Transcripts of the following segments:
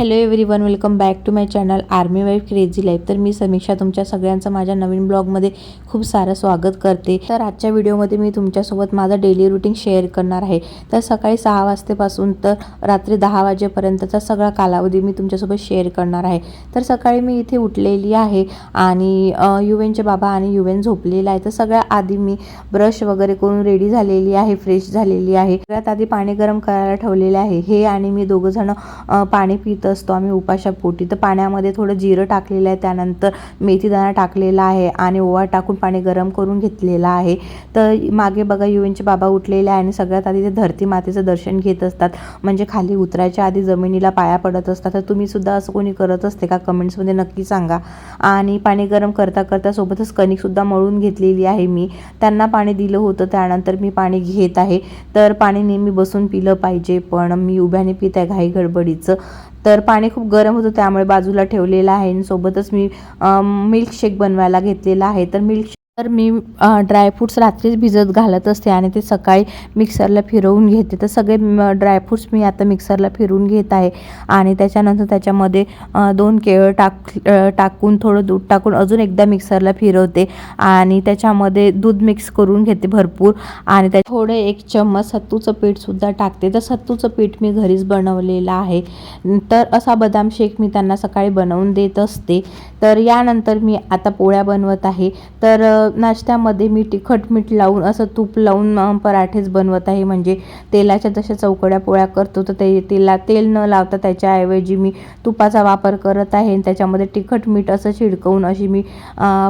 Hello everyone welcome back to my channel army wife crazy life. तर मी समीक्षा तुमच्या सगळ्यांचं माझ्या नवीन ब्लॉगमध्ये खूप सारं स्वागत करते. तर आजच्या व्हिडिओमध्ये मी तुमच्यासोबत माझं डेली रुटीन शेअर करणार आहे. तर सकाळी सहा वाजतेपासून तर रात्री दहा वाजेपर्यंतचा सगळा कालावधी मी तुमच्यासोबत शेअर करणार आहे. तर सकाळी मी इथे उठलेली आहे आणि युवेनचे बाबा आणि युवेन झोपलेला आहे. तर सगळ्या आधी मी ब्रश वगैरे करून रेडी झालेली आहे फ्रेश झालेली आहे. सगळ्यात आधी पाणी गरम करायला ठेवलेले आहे. हे आणि मी दोघंजणं पाणी पितं असतो आम्ही उपाशा पोटी. तर पाण्यामध्ये थोडं जिरं टाकलेलं आहे त्यानंतर मेथीदाणा टाकलेला आहे आणि ओवा टाकून पाणी गरम करून घेतलेलं आहे. तर मागे बघा युएनचे बाबा उठलेले आहे आणि सगळ्यात आधी ते धरती मातेचं दर्शन घेत असतात. म्हणजे खाली उतरायच्या आधी जमिनीला पाया पडत असतात. तर तुम्हीसुद्धा असं कोणी करत असते का? कमेंट्समध्ये नक्की सांगा. आणि पाणी गरम करता करता सोबतच कणिकसुद्धा मळून घेतलेली आहे मी. त्यांना पाणी दिलं होतं त्यानंतर मी पाणी घेत आहे. तर पाणी नेहमी बसून पिलं पाहिजे पण मी उभ्याने पित आहे घाई गडबडीचं. तर पाणी खूप गरम होतं त्यामुळे बाजूला ठेवलेलं आहे आणि सोबतच मी मिल्कशेक बनवायला घेतलेला आहे. तर मिल्क तर मी ड्रायफ्रूट्स रात्रीच भिजत घालत असते आणि ते सकाळी मिक्सरला फिरवून घेते. तर सगळे ड्रायफ्रूट्स मी आता मिक्सरला फिरवून घेत आहे. आणि त्याच्यानंतर त्याच्यामध्ये दोन केळं टाक टाकून थोडं दूध टाकून अजून एकदा मिक्सरला फिरवते. आणि त्याच्यामध्ये दूध मिक्स करून घेते भरपूर. आणि त्या थोडं एक चम्मच सत्तूचं पीठसुद्धा टाकते. तर सत्तूचं पीठ मी घरीच बनवलेलं आहे. तर असा बदाम शेक मी त्यांना सकाळी बनवून देत असते. तर यानंतर मी आता पोळ्या बनवत आहे. तर नाश्त्यामध्ये मी तिखट मीठ लावून असं तूप लावून पराठेच बनवत आहे. म्हणजे तेलाच्या जशा चौकड्या पोळ्या करतो तर ते तेला तेल न लावता त्याच्याऐवजी मी तुपाचा वापर करत आहे. आणि त्याच्यामध्ये तिखट मीठ असं छिडकवून अशी मी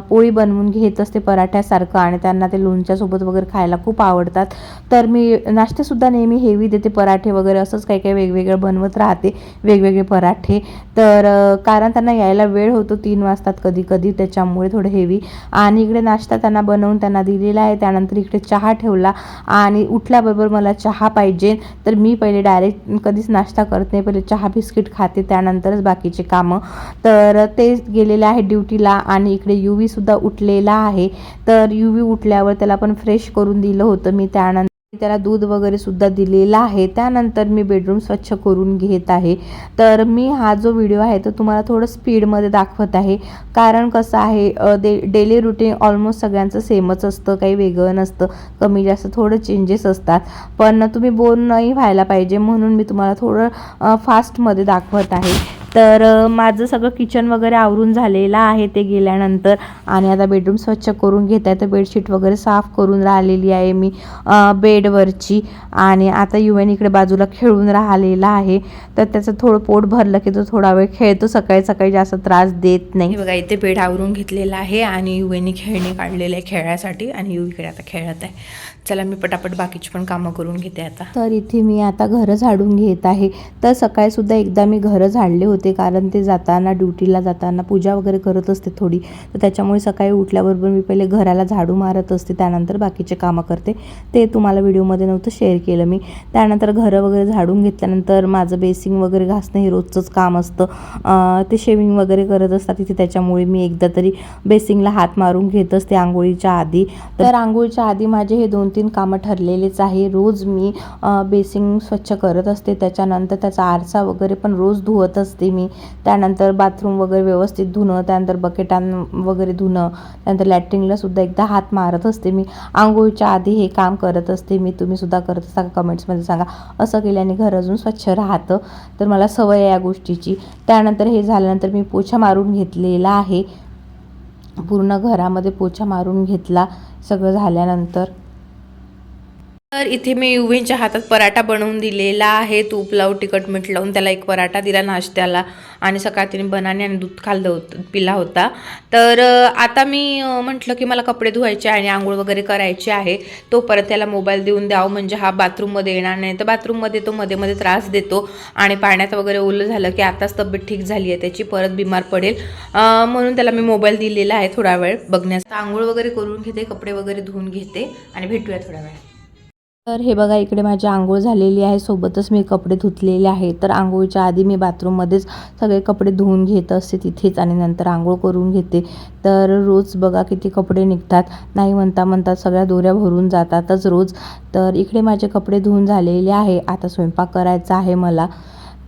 पोळी बनवून घेत असते पराठ्यासारखं. आणि त्यांना ते लोणच्यासोबत वगैरे खायला खूप आवडतात. तर मी नाश्त्यासुद्धा नेहमी हेवी देते पराठे वगैरे असंच काही काही वेगवेगळं बनवत राहते वेगवेगळे पराठे. तर कारण त्यांना यायला वेळ होतो तीन वाजतात कधी कधी त्याच्यामुळे थोडं हेवी. आणि इकडे नाश्ता त्यांना बनवून त्यांना दिलेला आहे. त्यानंतर इकडे चहा ठेवला आणि उठल्याबरोबर मला चहा पाहिजे. तर मी पहिले डायरेक्ट कधीच नाश्ता करत नाही. पहिले चहा बिस्किट खाते. त्यानंतरच बाकीचे कामं. तर ते गेलेले आहे ड्युटीला आणि इकडे यू सुद्धा उठलेला आहे. तर यू उठल्यावर त्याला पण फ्रेश करून दिलं होतं मी. त्यानंतर त्याला दूध वगैरे सुद्धा दिलेलं आहे. त्यानंतर मी बेडरूम स्वच्छ करून घेत आहे. तर मी हा जो व्हिडिओ आहे तो तुम्हाला थोडं स्पीडमध्ये दाखवत आहे. कारण कसं आहे डे डेली रुटीन ऑलमोस्ट सगळ्यांचं सेमच असतं. काही वेगळं नसतं. कमी जास्त थोडं चेंजेस असतात. पण तुम्ही बोर नाही व्हायला पाहिजे म्हणून मी तुम्हाला थोडं फास्टमध्ये दाखवत आहे. तर माझं सगळं किचन वगैरे आवरून झालेलं आहे ते गेल्यानंतर आणि आता बेडरूम स्वच्छ करून घेत आहे. तर बेडशीट वगैरे साफ करून राहिलेली आहे मी बेडवरची. आणि आता युवन इकडे बाजूला खेळून राहिलेला आहे. तर त्याचं थोडं पोट भरलं की तो थोडा वेळ खेळतो. सकाळी सकाळी जास्त त्रास देत नाही. बघा इथे बेड आवरून घेतलेला आहे आणि युवेनी खेळणे काढलेले आहे खेळायसाठी आणि यू इकडे आता खेळत आहे. चला मी पटापट बाकीची पण कामं करून घेते आता. तर इथे मी आता घरं झाडून घेत आहे. तर सकाळी सुद्धा एकदा मी घरं झाडले होते. कारण ते जाताना ड्युटीला जाताना पूजा वगैरे करत असते थोडी. तर त्याच्यामुळे सकाळी उठल्याबरोबर मी पहिले घराला झाडू मारत असते. त्यानंतर बाकीचे कामं करते. ते तुम्हाला व्हिडिओमध्ये नव्हतं शेअर केलं मी. त्यानंतर घरं वगैरे झाडून घेतल्यानंतर माझं बेसिंग वगैरे घासणं हे रोजचंच काम असतं. ते शेविंग वगैरे करत असतात तिथे. त्याच्यामुळे मी एकदा तरी बेसिंगला हात मारून घेत असते आंघोळीच्या आधी. तर आंघोळीच्या आधी माझे हे दोन तीन कामं ठरलेलेच आहे. रोज मी बेसिंग स्वच्छ करत असते. त्याच्यानंतर त्याचा आरसा वगैरे पण रोज धुवत असते. मी. त्यानंतर बाथरूम वगैरे व्यवस्थित धुणं त्यानंतर बकेटां वगैरे धुणं त्यानंतर लॅट्रिनला सुद्धा एकदा हात मारत असते मी. आंघोळीच्या आधी हे काम करत असते मी. तुम्ही सुद्धा करत असता का कमेंट्समध्ये सांगा. असं केल्याने घर अजून स्वच्छ राहतं. तर मला सवय आहे या गोष्टीची. त्यानंतर हे झाल्यानंतर मी पोछा मारून घेतलेला आहे. पूर्ण घरामध्ये पोछा मारून घेतला. सगळं झाल्यानंतर तर इथे मी युवींच्या हातात पराठा बनवून दिलेला आहे. तूप लावून तिखट मीठ लावून त्याला एक पराठा दिला नाश्त्याला. आणि सकाळ तिने बनाने आणि दूध खाल्लं होतं पिला होता. तर आता मी म्हटलं की मला कपडे धुवायचे आणि आंघोळ वगैरे करायचे आहे. तो परत त्याला मोबाईल देऊन द्यावं म्हणजे हा बाथरूममध्ये येणार नाही. तर बाथरूममध्ये तो मध्ये मध्ये त्रास देतो. आणि पाण्यात वगैरे ओलं झालं की आताच तब्येत ठीक झाली आहे त्याची परत बिमार पडेल. म्हणून त्याला मी मोबाईल दिलेला आहे थोडा वेळ बघण्यास आंघोळ वगैरे करून घेते कपडे वगैरे धुवून घेते. आणि भेटूया थोड्या वेळ. तर हे बघा इकडे माझी आंघोळ झालेली आहे. सोबतच मी कपडे धुतलेले आहे तर आंघोळीच्या आधी मी बाथरूममध्येच सगळे कपडे धुवून घेत असते तिथेच आणि नंतर आंघोळ करून घेते. तर रोज बघा किती कपडे निघतात. नाही म्हणता म्हणता सगळ्या दोऱ्या भरून जातातच रोज. तर इकडे माझे कपडे धुवून झालेले आहे. आता स्वयंपाक करायचा आहे मला.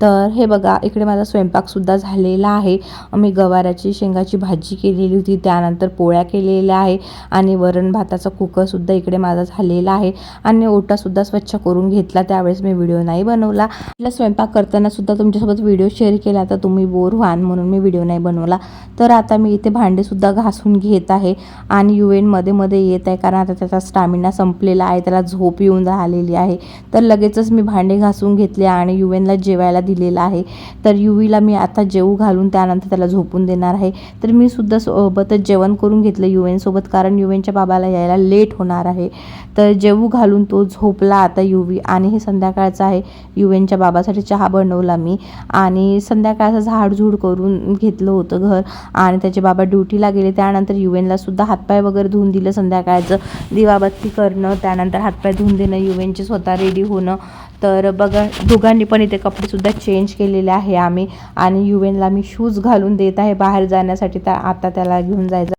तर हे बघा इकडे माझा स्वयंपाकसुद्धा झालेला आहे. मी गवाराची शेंगाची भाजी केलेली होती त्यानंतर पोळ्या केलेल्या आहे आणि वरण भाताचा कुकरसुद्धा इकडे माझा झालेला आहे आणि ओटासुद्धा स्वच्छ करून घेतला. त्यावेळेस मी व्हिडिओ नाही बनवला. आपला स्वयंपाक करतानासुद्धा तुमच्यासोबत व्हिडिओ शेअर केला तर तुम्ही बोर व्हाल म्हणून मी व्हिडिओ नाही बनवला. तर आता मी इथे भांडेसुद्धा घासून घेत आहे आणि यू एनमध्ये मध्ये येत आहे कारण आता त्याचा स्टॅमिना संपलेला आहे त्याला झोप येऊन राहिलेली आहे. तर लगेचच मी भांडे घासून घेतले आणि यू एनला जेवायला दिलेलं आहे. तर युवीला मी आता जेवू घालून त्यानंतर त्याला झोपून देणार आहे. तर मी सुद्धा सोबतच जेवण करून घेतलं यू एनसोबत कारण युवेनच्या एनच्या बाबाला यायला लेट होणार आहे. तर जेवू घालून तो झोपला आता युवी आणि हे संध्याकाळचं आहे. यू एनच्या बाबासाठी चहा बनवला मी आणि संध्याकाळचं झाडझूड करून घेतलं होतं घर आणि त्याचे बाबा ड्युटीला गेले. त्यानंतर यू एनला सुद्धा हातपाय वगैरे धुवून दिलं संध्याकाळचं. दिवाबत्ती करणं त्यानंतर हातपाय धुवून देणं यू स्वतः रेडी होणं. तर बघा दोघांनी पण इथे कपडेसुद्धा चेंज केलेले आहे आम्ही. आणि यू एनला मी शूज घालून देत आहे बाहेर जाण्यासाठी. तर आता त्याला घेऊन जायचं.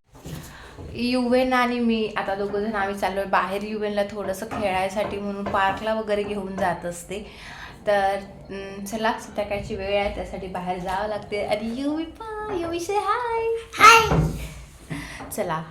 युवेन आणि मी आता दोघं जण आम्ही चाललोय बाहेर युवेनला थोडंसं खेळायसाठी म्हणून पार्कला वगैरे घेऊन जात असते. तर चला संध्याकाळची वेळ आहे त्यासाठी बाहेर जावं लागते. आणि युवी पा युवी से हाय हाय चला.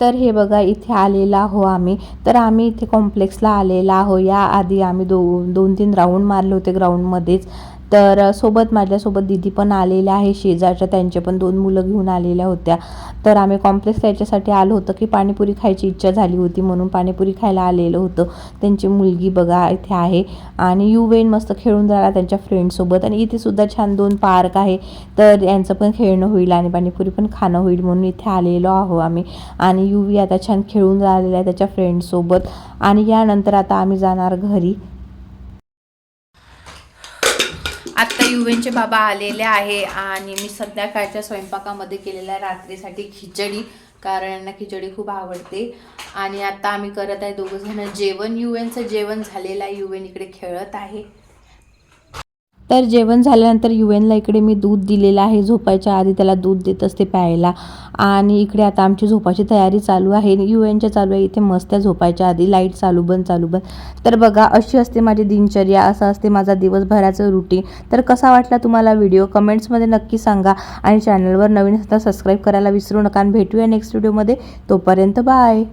तर हे बघा इथे आलेला आहो आम्ही. तर आम्ही इथे कॉम्प्लेक्सला आलेला आहो या आधी आम्ही दो दोन तीन राऊंड मारले होते ग्राउंडमध्येच तर सोबत माझ्यासोबत दिदी पण आलेल्या आहे शेजारच्या त्यांचे पण दोन मुलं घेऊन आलेल्या होत्या. तर आम्ही कॉम्प्लेक्स याच्यासाठी आलो होतो की पाणीपुरी खायची इच्छा झाली होती म्हणून पाणीपुरी खायला आलेलं होतं. त्यांची मुलगी बघा इथे आहे आणि युवेन मस्त खेळून राहिला त्यांच्या फ्रेंडसोबत आणि इथे सुद्धा छान दोन पार्क आहे. तर यांचं पण खेळणं होईल आणि पाणीपुरी पण खाणं होईल म्हणून इथे आलेलो आहो आम्ही. आणि युवी आता छान खेळून राहिलेला आहे त्याच्या फ्रेंडसोबत आणि यानंतर आता आम्ही जाणार घरी. आत्ता युवेनचे बाबा आलेले आहे आणि मी संध्याकाळच्या स्वयंपाकामध्ये केलेल्या रात्रीसाठी खिचडी कारण यांना खिचडी खूप आवडते. आणि आता आम्ही करत आहे दोघंजणं जेवण. युवेनचं जेवण झालेलं आहे. युवेन इकडे खेळत आहे. तर जेवण झाल्यानंतर यू एनला इकडे मी दूध दिलेलं आहे. झोपायच्या आधी त्याला दूध देत असते प्यायला. आणि इकडे आता आमची झोपाची तयारी चालू आहे. यू एनच्या चालू आहे. इथे मस्त आहे झोपायच्या आधी. लाइट चालू बंद चालू बंद. तर बघा अशी असते माझी दिनचर्या. असं असते माझा दिवसभराचं रुटीन तर कसा वाटला तुम्हाला व्हिडिओ कमेंट्समध्ये नक्की सांगा. आणि चॅनलवर नवीन असता सबस्क्राईब करायला विसरू नका. आणि भेटूया नेक्स्ट व्हिडिओमध्ये तोपर्यंत बाय